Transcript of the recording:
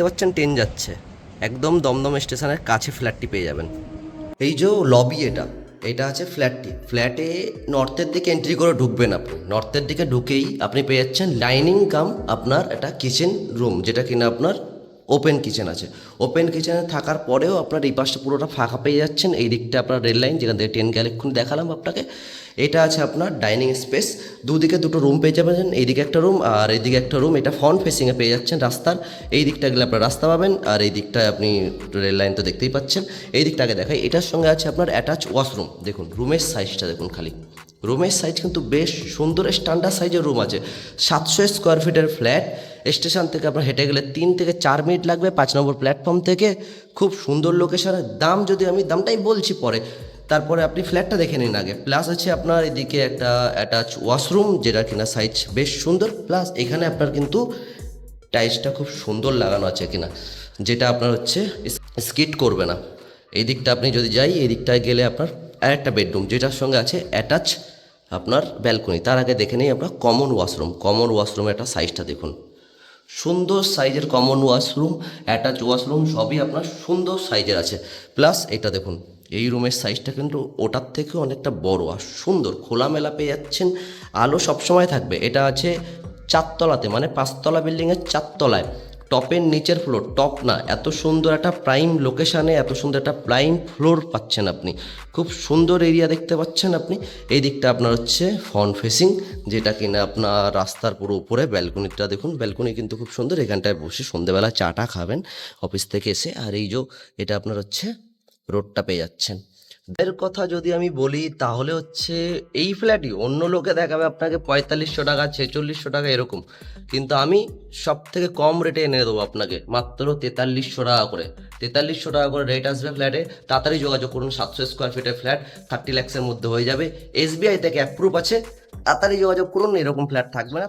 দেখতে পাচ্ছেন ট্রেন যাচ্ছে। একদম দমদম স্টেশনের কাছে ফ্ল্যাটটি পেয়ে যাবেন। এই যে লবি এটা এটা আছে ফ্ল্যাটটি। ফ্ল্যাটে নর্থের দিকে এন্ট্রি করে ঢুকবেন আপনি। নর্থের দিকে ঢুকেই আপনি পেয়ে যাচ্ছেন ডাইনিং কাম আপনার একটা কিচেন রুম যেটা কিনা আপনার ওপেন কিচেন আছে। ওপেন কিচেনে থাকার পরেও আপনার এই পাশটা পুরোটা ফাঁকা পেয়ে যাচ্ছেন। এই দিকটা আপনার রেল লাইন যেখান থেকে ট্রেন গেলে এক্ষুনি দেখালাম আপনাকে। এটা আছে আপনার ডাইনিং স্পেস দুদিকে দুটো রুম পেয়ে যাবেন। এইদিকে একটা রুম আর এইদিকে একটা রুম এটা ফ্রন্ট ফেসিংয়ে পেয়ে যাচ্ছেন রাস্তার। এই দিকটা গেলে আপনার রাস্তা পাবেন আর এই দিকটায় আপনি রেল লাইন তো দেখতেই পাচ্ছেন। এই দিকটা আগে দেখাই। এটার সঙ্গে আছে আপনার অ্যাটাচ ওয়াশরুম দেখুন রুমের সাইজটা দেখুন খালি। রুমের সাইজ কিন্তু বেশ সুন্দর স্ট্যান্ডার্ড সাইজের রুম আছে। সাতশো স্কোয়ার ফিটের ফ্ল্যাট স্টেশন থেকে আপনার হেঁটে গেলে তিন থেকে চার মিনিট লাগবে পাঁচ নম্বর প্ল্যাটফর্ম থেকে। খুব সুন্দর লোকেশনের দাম যদি আমি, দামটাই বলছি পরে, তারপরে আপনি ফ্ল্যাটটা দেখে নিন আগে। প্লাস আছে আপনার এদিকে একটা অ্যাটাচ ওয়াশরুম যেটা কিনা সাইজ বেশ সুন্দর প্লাস এখানে আপনার কিন্তু টাইলসটা খুব সুন্দর লাগানো আছে কিনা, যেটা আপনার হচ্ছে স্কিট করবে না। এই দিকটা আপনি যদি যাই, এই দিকটায় গেলে আপনার আরেকটা বেডরুম যেটার সঙ্গে আছে অ্যাটাচ আপনার ব্যালকনি তার আগে দেখে নেই আমরা কমন ওয়াশরুম কমন ওয়াশরুমের একটা সাইজটা দেখুন। সুন্দর সাইজের কমন ওয়াশরুম অ্যাটাচ ওয়াশরুম সবই আপনার সুন্দর সাইজের আছে। প্লাস এটা দেখুন, এই রুমের সাইজটা কিন্তু ওটার থেকে অনেকটা বড় আর সুন্দর। খোলামেলা পেয়ে যাচ্ছেন, আলো সবসময় থাকবে। এটা আছে চারতলাতে মানে পাঁচতলা বিল্ডিংয়ের চারতলায়। টপের নিচের ফ্লোর টপ না, এত সুন্দর একটা প্রাইম লোকেশানে এত সুন্দর একটা প্রাইম ফ্লোর পাচ্ছেন আপনি। খুব সুন্দর এরিয়া দেখতে পাচ্ছেন আপনি। এই দিকটা আপনার হচ্ছে ফ্রন্ট ফেসিং যেটা কিনা আপনার রাস্তার পুরো উপরে ব্যালকনিটা দেখুন। ব্যালকনি কিন্তু খুব সুন্দর, এখানটায় বসে সন্ধেবেলা চাটা খাবেন অফিস থেকে এসে। আর এই যে, এটা আপনার হচ্ছে রোডটা পেয়ে যাচ্ছেন। এর কথা যদি আমি বলি, তাহলে হচ্ছে এই ফ্ল্যাটই অন্য লোকে দেখাবে আপনাকে পঁয়তাল্লিশশো টাকা, ছেচল্লিশশো টাকা এরকম। কিন্তু আমি সব থেকে কম রেটে এনে দেবো আপনাকে, মাত্র তেতাল্লিশশো টাকা করে। তেতাল্লিশশো টাকা করে রেট আসবে ফ্ল্যাটে তাড়াতাড়ি যোগাযোগ করুন, সাতশো স্কোয়ার ফিটের ফ্ল্যাট থার্টি ল্যাক্সের মধ্যে হয়ে যাবে। এসবিআই থেকে অ্যাপ্রুভ আছে, তাড়াতাড়ি যোগাযোগ করুন, এরকম ফ্ল্যাট থাকবে না।